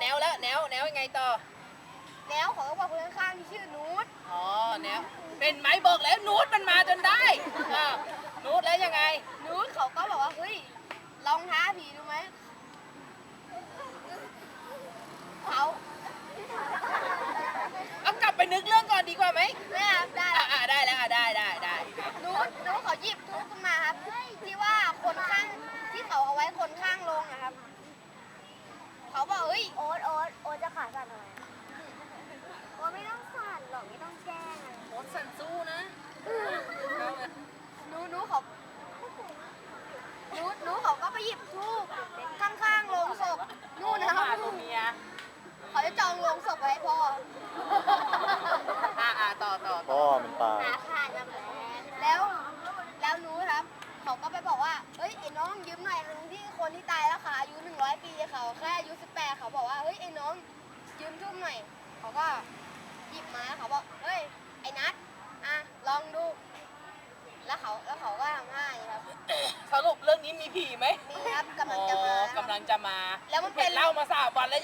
แนวแล้วแนวแนวยังไงต่อ แล้วเขาก็บอกคนข้างๆที่ชื่อนูตอ๋อแนวเป็นไหมบอกแล้วนูดมันมาจนได้อ่านูดแล้วยังไง นูตเขาก็บอกว่าเฮ้ยลองท้าผีดูไหมเขาเอากลับไปนึกเรื่องก่อนดีกว่าไหมไม่ครับได้อ่าอ่าได้แล้วอ่าได้ได้ได้ นูตนูตเขาหยิบทูบขึ้นมาครับ ที่ว่าคนข้างที่เขาเอาไว้คนข้างลงนะครับ เขาบอกเฮ้ย โอ๊ตโอ๊ตโอ๊ตจะขาสั่นทำไมโอ๊ตไม่ต้องสั่นหรอกไม่ต้องแกล้งอะ โคตรสันสู้นะ หนูหนูเขาหนูหนูเขาก็ไปหยิบทูบข้างๆโรงศพนู่นนะครับ ตัวเมีย เขาจะจองโรงศพไว้ให้พ่อ อ่าอ่าต่อต่อต่ พ่ อ อมันตาย ขาขาดแล้วแหละ แล้วแล้วหนูครับ เขาก็ไปบอกว่า เฮ้ยไอ้น้องยืมหน่อยนึงที่คนที่ตายแล้วค่ะอายุหนึ่งร้อยปีเขาแค่อา ยุสิบแปดเขาบอกว่า เฮ้ย ไอ้น้องยืมทุ่มหน่อย เขาก็หยิบมาเขาบอก เฮ้ย ไอ้นัทอะ ลองดู แล้วเขา แล้วเขาก็ทำให้ครับ สรุปเรื่องนี้มีผีไหมนี่ครับกำลัอ๋งจะมาอกำลังจะมาแล้วมันเป็น เล่ามาสามวันแล้ว